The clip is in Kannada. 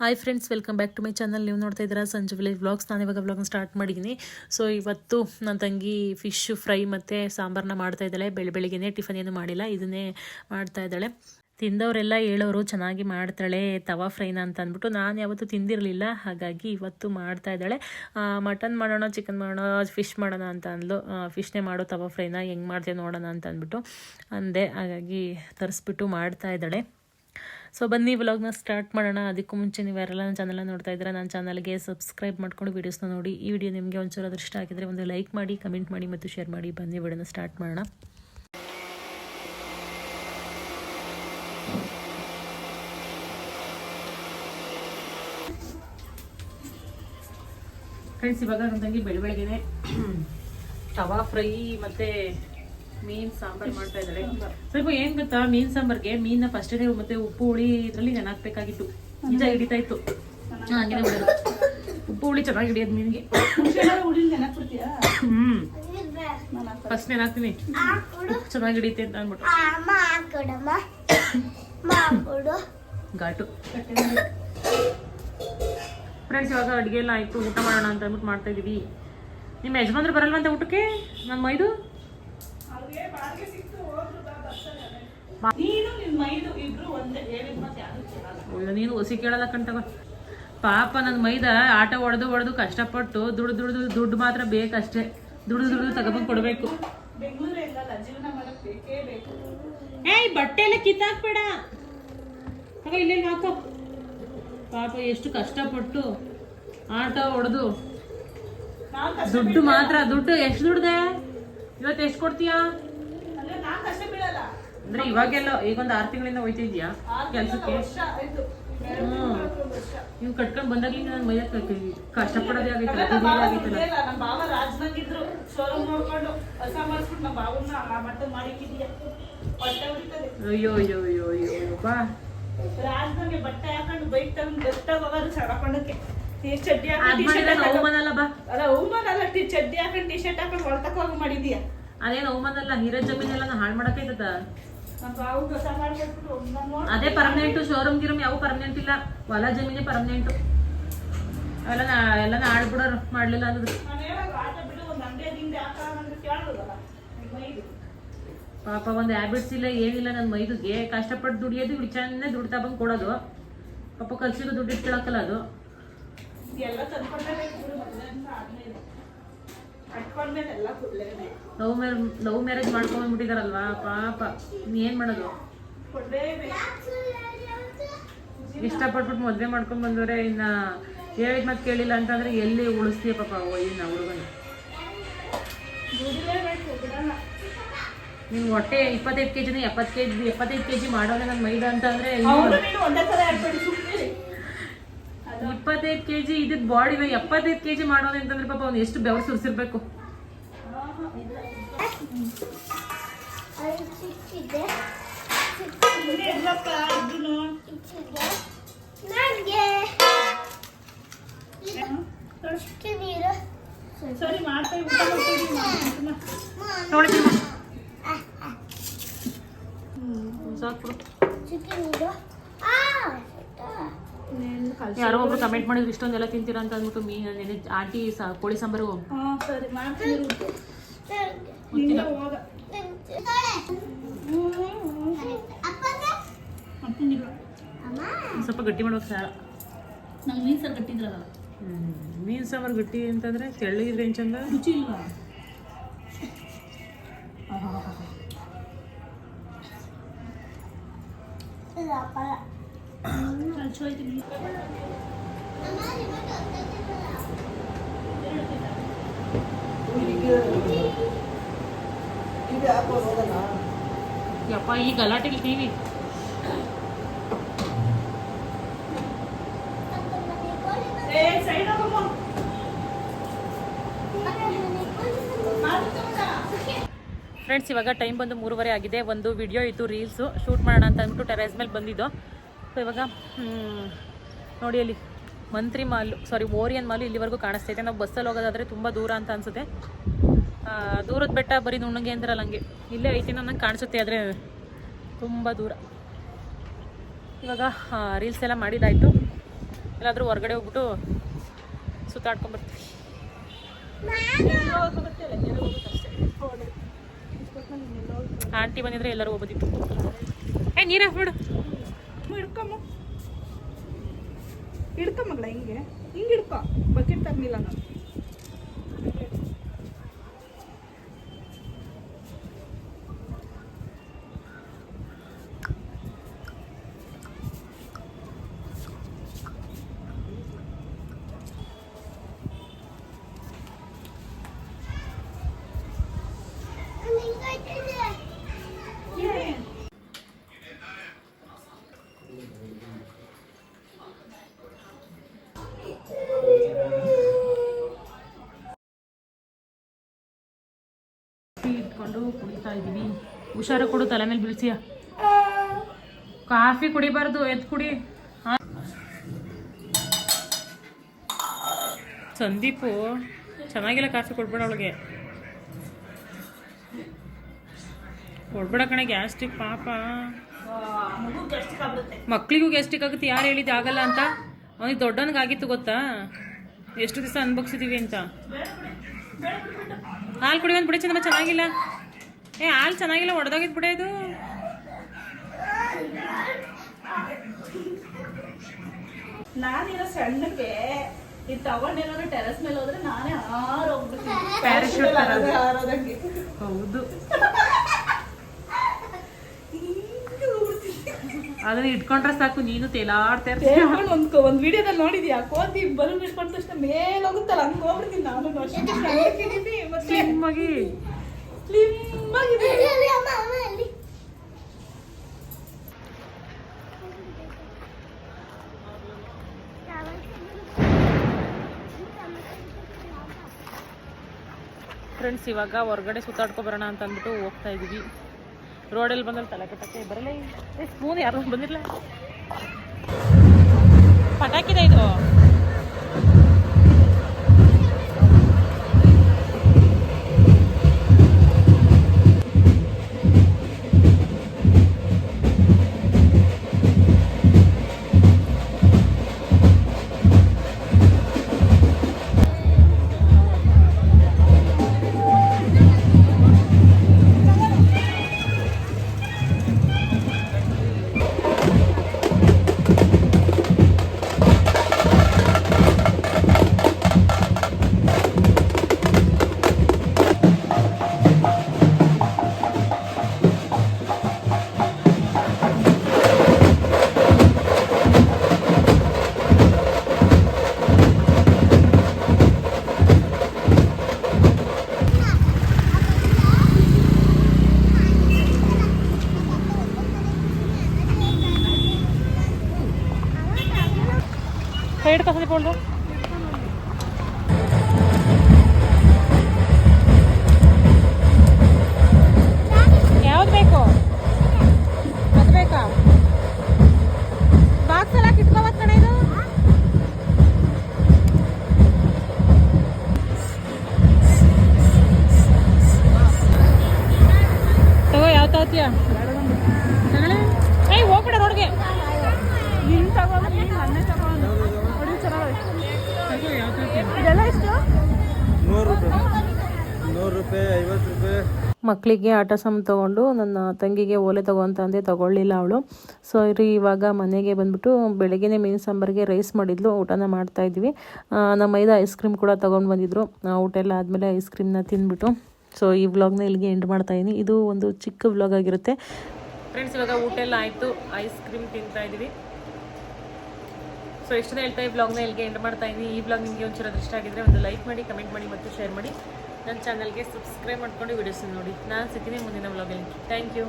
Hi friends welcome back to my channel ನೀವು ನೋಡ್ತಾ ಇದ್ದೀರಾ ಸಂಜೆ ವಿಲೇಜ್ ವ್ಲಾಗ್ಸ್ ನಾನು ಇವಾಗ ವ್ಲಾಗ್ನ ಸ್ಟಾರ್ಟ್ ಮಾಡಿದ್ದೀನಿ ಸೊ ಇವತ್ತು ನನ್ನ ತಂಗಿ ಫಿಶ್ ಫ್ರೈ ಮತ್ತು ಸಾಂಬಾರನ್ನ ಮಾಡ್ತಾ ಇದ್ದಾಳೆ. ಬೆಳಿ ಬೆಳಿಗ್ಗೆನೇ ಟಿಫನ್ ಏನು ಮಾಡಿಲ್ಲ, ಇದನ್ನೇ ಮಾಡ್ತಾ ಇದ್ದಾಳೆ. ತಿಂದವರೆಲ್ಲ ಹೇಳೋರು ಚೆನ್ನಾಗಿ ಮಾಡ್ತಾಳೆ, ತವಾ ಫ್ರೈನ ಅಂತ ಅಂದ್ಬಿಟ್ಟು ನಾನು ಯಾವತ್ತೂ ತಿಂದಿರಲಿಲ್ಲ. ಹಾಗಾಗಿ ಇವತ್ತು ಮಾಡ್ತಾ ಇದ್ದಾಳೆ. ಮಟನ್ ಮಾಡೋಣ ಚಿಕನ್ ಮಾಡೋಣ ಫಿಶ್ ಮಾಡೋಣ ಅಂತ ಅಂದ್ಲು. ಫಿಶ್ನೇ ಮಾಡೋ ತವಾ ಫ್ರೈನ ಹೆಂಗೆ ಮಾಡ್ತೀವಿ ನೋಡೋಣ ಅಂತ ಅಂದ್ಬಿಟ್ಟು ಅಂದೆ. ಹಾಗಾಗಿ ತರಿಸ್ಬಿಟ್ಟು ಮಾಡ್ತಾ ಇದ್ದಾಳೆ. ಸೊ ಬನ್ನಿ ವ್ಲಾಗ್ನ ಸ್ಟಾರ್ಟ್ ಮಾಡೋಣ. ಅದಕ್ಕೂ ಮುಂಚೆ ನೀವು ಯಾರೆಲ್ಲ ನನ್ನ ಚಾನಲ್ನ ನೋಡ್ತಾ ಇದ್ದೀರಾ, ನನ್ನ ಚಾನಲ್ಗೆ ಸಬ್ಸ್ಕ್ರೈಬ್ ಮಾಡ್ಕೊಂಡು ವೀಡಿಯೋಸ್ನ ನೋಡಿ. ಈ ವಿಡಿಯೋ ನಿಮಗೆ ಒಂಚೂರು ಅದೃಷ್ಟ ಆಗಿದ್ರೆ ಒಂದು ಲೈಕ್ ಮಾಡಿ ಕಮೆಂಟ್ ಮಾಡಿ ಮತ್ತು ಶೇರ್ ಮಾಡಿ. ಬನ್ನಿ ವಿಡಿಯೋನ ಸ್ಟಾರ್ಟ್ ಮಾಡೋಣ. ಫ್ರೆಂಡ್ಸ್ ಇವಾಗ ತಂಗಿ ಬೆಳ ತವಾ ಫ್ರೈ ಮತ್ತೆ ಮೀನ್ ಸಾಂಬಾರ್ ಮಾಡ್ತಾ ಇದ್ದಾರೆ. ಸ್ವಲ್ಪ ಏನ್ ಗೊತ್ತಾ ಮೀನ್ ಸಾಂಬಾರ್ಗೆ ಮೀನ್ನ ಫಸ್ಟ್ ಮತ್ತೆ ಉಪ್ಪು ಹುಳಿ ಇದ್ರಲ್ಲಿ ನೆನಾಕ್ಬೇಕಾಗಿತ್ತು ನಿಜ ಹಿಡಿತಾ ಇತ್ತು. ಉಪ್ಪು ಹುಳಿ ಚೆನ್ನಾಗಿ ಹಿಡಿಯೋದು ಮೀನ್ಗೆ. ಹ್ಮ್. ಫಸ್ಟ್ ನೆನಾಕ್ತೀನಿ ಉಪ್ಪು ಚೆನ್ನಾಗಿ ಹಿಡಿಯುತ್ತೆ ಅಂತ ಅಂದ್ಬಿಟ್ಟು. ಘಾಟು. ಫ್ರೆಂಡ್ಸ್ ಇವಾಗ ಅಡುಗೆ ಎಲ್ಲ ಆಯ್ತು. ಊಟ ಮಾಡೋಣ ಅಂತ ಅಂದ್ಬಿಟ್ಟು ಮಾಡ್ತಾ ಇದೀವಿ. ನಿಮ್ಮ ಯಜಮಾನ್ರು ಬರಲ್ವಂತೆ ಊಟಕ್ಕೆ? ನಮ್ಮ ಮೈದು? ನೀನು ಹೊಸಿ ಕೇಳಲ್ಲ. ಕಣ್ತವ ಪಾಪ ನನ್ನ ಮೈದ ಆಟ ಹೊಡೆದು ಹೊಡೆದು ಕಷ್ಟಪಟ್ಟು ದುಡ್ಡು ದುಡ್ದು ದುಡ್ಡು ಮಾತ್ರ ಬೇಕಷ್ಟೇ. ದುಡ್ದು ದುಡ್ದು ತಗೊಂಡು ಕೊಡಬೇಕು. ಏಯ್ ಬಟ್ಟೆ ಎಲ್ಲ ಕಿತ್ತಾಕ್ಬೇಡ ಇಲ್ಲೇ ಹಾಕೋ. ಪಾಪ ಎಷ್ಟು ಕಷ್ಟಪಟ್ಟು ಆಟ ಹೊಡೆದು ದುಡ್ಡು ಮಾತ್ರ ದುಡ್ಡು ಎಷ್ಟು ದುಡ್ದೆ? ಇವತ್ತು ಎಷ್ಟು ಕೊಡ್ತೀಯಾ? ಅಂದ್ರೆ ಇವಾಗೆಲ್ಲ ಈಗ ಒಂದು ಆರು ತಿಂಗಳಿಂದ ಕೆಲ್ಸಕ್ಕೆ? ವರ್ಷ ಆಯ್ತು. ಎರಡು ವರ್ಷ. ನೀವು ಕಟ್ಕೊಂಡ್ ಬಂದಾಗ್ಲಿಂದ ನನ್ನ ಮೈಯ ಕಷ್ಟಪಡೋದೇ ಆಗೈತಲ್ಲ ದುಡಿಯೋದೇ ಆಗೈತಲ್ಲ. ನಮ್ಮ ಬಾವ ರಾಜ್ನಾಗಿದ್ರು. ಶೋರೂಮ್ ನೋಡ್ಕೊಂಡು ಹೊಸ ಮಾಡಿಸ್ಬಿಟ್ಟು ನಮ್ಮ ಬಾವನ್ನ ಆ ಮಟ್ಟ ಮಾಡಿಕ್ಕಿದೀಯ? ಅಯ್ಯೋ ಅಯ್ಯೋ ಅಯ್ಯೋ ಅಯ್ಯೋ ಬಾ ರಾಜ್ನಾಗೆ ಬಟ್ಟೆ ಹಾಕೊಂಡು ಬೈಕ್ ತಗೊಂಡು ಬೆಟ್ಟ ಹೋಗೋದು ಸಡಕೊಂಡಕ್ಕೆ ಚಡ್ಡಿ ಅದ್ ಹಾಕೊಂಡು ಮಾಡಿದ್ರೆ ಅವಮಾನ ಅಲ್ಲ ಬಾ. ಅಲ್ಲ ಅವಮಾನ ಅಲ್ಲ ಟೀ ಚಡ್ಡಿ ಹಾಕೊಂಡು ಟಿ ಶರ್ಟ್ ಹಾಕೊಂಡು ಹೋಗಿ ಮಾಡಿದೀಯ? ಅದೇನು ಅವಮಾನ ಅಲ್ಲ ಹಿರೋ ಹಾಳು ಅದೇ ಪರ್ಮನೆಂಟ್ ಶೋರೂಮ್ ಗಿರೂಮ್ ಯಾವ ಪರ್ಮನೆಂಟ್ ಇಲ್ಲ. ಹೊಲ ಜಮೀನೆ ಪರ್ಮನೆಂಟ್ ಅವೆಲ್ಲ ಎಲ್ಲ ಬಿಡೋರು ಮಾಡ್ಲಿಲ್ಲ ಅಂದ್ರೆ ಪಾಪ ಒಂದು ಹ್ಯಾಬಿಟ್ಸ್ ಇಲ್ಲ ಏನಿಲ್ಲ ನನ್ನ ಮೈದುಗೆ ಕಷ್ಟಪಟ್ಟು ದುಡಿಯೋದು ಇವ್ಳು ಚೆನ್ನಾಗಿ ದುಡ್ತಾ ಬಂದು ಕೊಡೋದು. ಪಾಪ ಕಲ್ಸಿರೋ ದುಡ್ಡು ಇಟ್ಕೊಳಕಲ್ಲ ಅದು. ಲವ್ ಮ್ಯಾರೇಜ್ ಲವ್ ಮ್ಯಾರೇಜ್ ಮಾಡ್ಕೊಂಡ್ಬಿಟ್ಟಿದಾರಲ್ವಾ ಪಾಪ. ಏನ್ ಮಾಡೋದು? ಇಷ್ಟಪಟ್ಬಿಟ್ಟು ಮದುವೆ ಮಾಡ್ಕೊಂಡ್ ಬಂದವ್ರೆ ಇನ್ನ ಹೇಳಿದ್ ಮತ್ತೆ ಕೇಳಿಲ್ಲ ಅಂತಂದ್ರೆ ಎಲ್ಲಿ ಉಳಿಸ್ತೀಯ ಪಾಪ ಇನ್ನ ಹುಡುಗನ? ನಿನ್ ಹೊಟ್ಟೆ ಇಪ್ಪತ್ತೈದು ಕೆ ಜಿನ ಎಪ್ಪತ್ತು ಕೆ ಜಿ ಎಪ್ಪತ್ತೈದು ಕೆ ಜಿ ಮಾಡೋರೆ ನನ್ನ ಮೈದಾ ಅಂತಂದ್ರೆ ಇಪ್ಪತ್ತೈದು ಕೆ ಜಿ ಇದ್ದ ಬಾಡಿನ ಎಪ್ಪತ್ತೈದು ಕೆ ಜಿ ಮಾಡೋದು ಅಂತಂದ್ರೆ ಪಾಪ ಅವ್ನು ಎಷ್ಟು ಬೆವರು ಸುರಿಸಿರ್ಬೇಕು? ನೋಡಿ ಯಾರೋ ಒಬ್ರು ಕಮೆಂಟ್ ಮಾಡಿದ್ರು ಇಷ್ಟೊಂದೆಲ್ಲ ತಿಂತೀರ? ಅಂತ ಅಂದ್ಬಿಟ್ಟು ಮೀ ನೆನೆ ಆಂಟಿ ಸಾ ಕೋಳಿ ಸಾಂಬಾರು ಸ್ವಲ್ಪ ಗಟ್ಟಿ ಮಾಡ್ಬೇಕು ಸಾರ. ನಂಗೆ ಮೀನು ಸರ್ ಕಟ್ಟಿದ್ರಲ್ಲ ಮೀನು ಸಾಂಬಾರು ಗಟ್ಟಿ ಅಂತಂದ್ರೆ ತೆಳ್ಳಗಿದ್ರೆ ಏನ್ ಚಂದ? ರುಚಿ ಇಲ್ವಾ? ಯಪ್ಪ ಈ ಗಲಾಟೆಗೆ ಟಿವಿ ಫ್ರೆಂಡ್ಸ್ ಇವಾಗ ಟೈಮ್ ಬಂದು ಮೂರುವರೆ ಆಗಿದೆ. ಒಂದು ವಿಡಿಯೋ ಇತ್ತು ರೀಲ್ಸು ಶೂಟ್ ಮಾಡೋಣ ಅಂತ ಅಂದ್ಬಿಟ್ಟು ಟೆರೇಸ್ ಮೇಲೆ ಬಂದಿದ್ದು. ಸೊ ಇವಾಗ ನೋಡಿ ಅಲ್ಲಿ ಮಂತ್ರಿ ಮಾಲು ಸಾರಿ ಓರಿಯನ್ ಮಾಲು ಇಲ್ಲಿವರೆಗೂ ಕಾಣಿಸ್ತೈತೆ ನಾವು ಬಸ್ಸಲ್ಲಿ ಹೋಗೋದಾದ್ರೆ ತುಂಬ ದೂರ ಅಂತ ಅನ್ಸುತ್ತೆ. ದೂರದ ಬೆಟ್ಟ ಬರೀ ನುಣ್ಣಗೆ ಅಂದ್ರಲ್ಲ ಹಂಗೆ. ಇಲ್ಲೇ ಐತಿ ನಂಗೆ ಕಾಣಿಸುತ್ತೆ, ಆದರೆ ತುಂಬ ದೂರ. ಇವಾಗ ರೀಲ್ಸ್ ಎಲ್ಲ ಮಾಡಿದ್ದಾಯಿತು ಎಲ್ಲಾದರೂ ಹೊರಗಡೆ ಹೋಗ್ಬಿಟ್ಟು ಸುತ್ತಾಡ್ಕೊಂಬರ್ತೀವಿ ಆಂಟಿ ಬಂದಿದ್ರೆ ಎಲ್ಲರೂ ಹೋಗೋದಿತ್ತು ಏ, ನೀರ ಹಾಕ್ಬಿಡು. ಹಿಡ್ಕಮ್ಮ ಹಿಡ್ಕ ಹಿಂಗೆ. ಹಿಂಗೆ ಹಿಡ್ಕೊ. ಬಕೆಟ್ ತರ್ಲಿಲ್ಲ ನಾನು. ಹುಷಾರು ಕೊಡು, ತಲೆ ಮೇಲೆ ಬೀಳ್ಸಿಯ? ಕಾಫಿ ಕುಡಿಬಾರ್ದು ಎದ್ದು ಕುಡಿ. ಸಂದೀಪ್, ಚೆನ್ನಾಗಿಲ್ಲ ಕಾಫಿ ಕೊಡ್ಬೇಡ ಅವಳಿಗೆ. ಕೊಡ್ಬೇಡ ಕಣೆ, ಗ್ಯಾಸ್ಟ್ರಿಕ್ ಪಾಪ. ಮಕ್ಳಿಗೂ ಗ್ಯಾಸ್ಟ್ರಿಕ್ ಆಗುತ್ತೆ, ಯಾರು ಹೇಳಿದ್ದು ಆಗಲ್ಲ ಅಂತ? ಅವನಿಗೆ ದೊಡ್ಡವನಿಗಾಗಿತ್ತು ಗೊತ್ತಾ? ಎಷ್ಟು ದಿವಸ ಅನ್ಭವಿಸಿದೀವಿ ಅಂತ. ಹಾಲು ಕುಡಿಯೋದು ಬಿಡಿ ಚೆನ್ನಾಗಿಲ್ಲ. ಏ ಹಾಲು ಚೆನ್ನಾಗಿಲ್ಲ ಒಡೆದೋಗಿದ್ ಬಿಡ ಇದು. ನಾನಿರೋ ಸಣ್ಣಕ್ಕೆ ಇದು ತಗೊಂಡಿರೋ ಟೆರಸ್ ಮೇಲೆ ಹೋದ್ರೆ ನಾನೇ. ಅದೇ ಹಾರೋದಂಗೆ. ಹೌದು. ಅದನ್ನ ಇಟ್ಕೊಂಡ್ರೆ ಸಾಕು ನೀನು ತೇಲಾಡ್ತಾ ಇರ್ತೀಯ. ಒಂದು ಒಂದು ವಿಡಿಯೋದಲ್ಲಿ ನೋಡಿದ್ಯಾ? ಕೋತಿ ಬಲೂನ್ ಇಟ್ಕೊಂಡ ತಕ್ಷಣ ಮೇಲೆ ಹೋಗುತ್ತಲ್ಲ ಹಂಗ ಹೋಗ್ಬಿಡ್ತೀನಿ ನಾನು. ಅಷ್ಟೇ ಫ್ರೆಂಡ್ಸ್ ಇವಾಗ ಹೊರಗಡೆ ಸುತ್ತಾಡ್ಕೊ ಬರೋಣ ಅಂತ ಅಂದ್ಬಿಟ್ಟು ಹೋಗ್ತಾ ಇದೀವಿ. ರೋಡಲ್ಲಿ ಬಂದಲ್ಲಿ ತಲೆ ಕಟ್ಟಕ್ಕೆ ಬರಲ್ಲ ಏ ಸ್ಪೂನ್ ಯಾರು ಬಂದಿರಲ್ಲ ಪಟಾಕಿದೆ ಇದು. ತಗೋತೀಯ ತಗೊಳ್ಳಿ. ಏಯ್ ಹೋಗ್ಬಿಡ ರೋಡ್ಗೆ. ನಿನ್ ತಗೊಂಡು ನೀನ್ ನನ್ನೇ ತಗೊಂಡು ನೋಡಿ ಚೆನ್ನಾಗೈತೆ ಇದೆಲ್ಲ ಎಷ್ಟು? ನೂರು ರೂಪಾಯಿ. ನೂರು ರೂಪಾಯಿ ಐವತ್ತು ರೂಪಾಯಿ. ಮಕ್ಕಳಿಗೆ ಆಟ ಸಾಮಾನು ತಗೊಂಡು ನನ್ನ ತಂಗಿಗೆ ಓಲೆ ತಗೊಂತ ಅಂದೆ ತಗೊಳ್ಳಿಲ್ಲ ಅವಳು. ಸೊ ರೀ ಇವಾಗ ಮನೆಗೆ ಬಂದ್ಬಿಟ್ಟು ಬೆಳಗ್ಗೆನೇ ಮೀನು ಸಾಂಬಾರಿಗೆ ರೈಸ್ ಮಾಡಿದ್ಲು ಊಟನ ಮಾಡ್ತಾ ಇದ್ವಿ. ಆ, ನಮ್ಮ ಮೈದ ಐಸ್ ಕ್ರೀಮ್ ಕೂಡ ತಗೊಂಡು ಬಂದಿದ್ರು. ಆ, ಊಟ ಎಲ್ಲ ಆದಮೇಲೆ ಐಸ್ ಕ್ರೀಮ್ನ ತಿಂದ್ಬಿಟ್ಟು. ಸೊ ಈ ವ್ಲಾಗ್ನ ಇಲ್ಲಿಗೆ ಎಂಡ್ ಮಾಡ್ತಾ ಇದೀನಿ. ಇದು ಒಂದು ಚಿಕ್ಕ ವ್ಲಾಗ್ ಆಗಿರುತ್ತೆ. ಫ್ರೆಂಡ್ಸ್ ಇವಾಗ ಊಟ ಎಲ್ಲ ಆಯಿತು. ಐಸ್ ಕ್ರೀಮ್ ತಿಂತಾ ಇದ್ದೀವಿ ಸೊ ಎಷ್ಟು ಹೇಳ್ತಾ ಈ ಬ್ಲಾಗ್ನ ಇಲ್ಲಿಗೆ ಎಂಡ್ ಮಾಡ್ತಾ ಇದ್ದೀನಿ ಈ ಬ್ಲಾಗ್ ನಿಮಗೆ ಒಂಚೂರು ಇಷ್ಟ ಆಗಿದ್ರೆ ಒಂದು ಲೈಕ್ ಮಾಡಿ ಕಮೆಂಟ್ ಮಾಡಿ ಮತ್ತು ಶೇರ್ ಮಾಡಿ. ನನ್ನ ಚಾನಲ್ಗೆ ಸಬ್ಸ್ಕ್ರೈಬ್ ಮಾಡ್ಕೊಂಡು ವೀಡಿಯೋಸನ್ನು ನೋಡಿ. ನಾನು ಸಿಗ್ತೀನಿ ಮುಂದಿನ ಬ್ಲಾಗಲ್ಲಿ ಥ್ಯಾಂಕ್ ಯು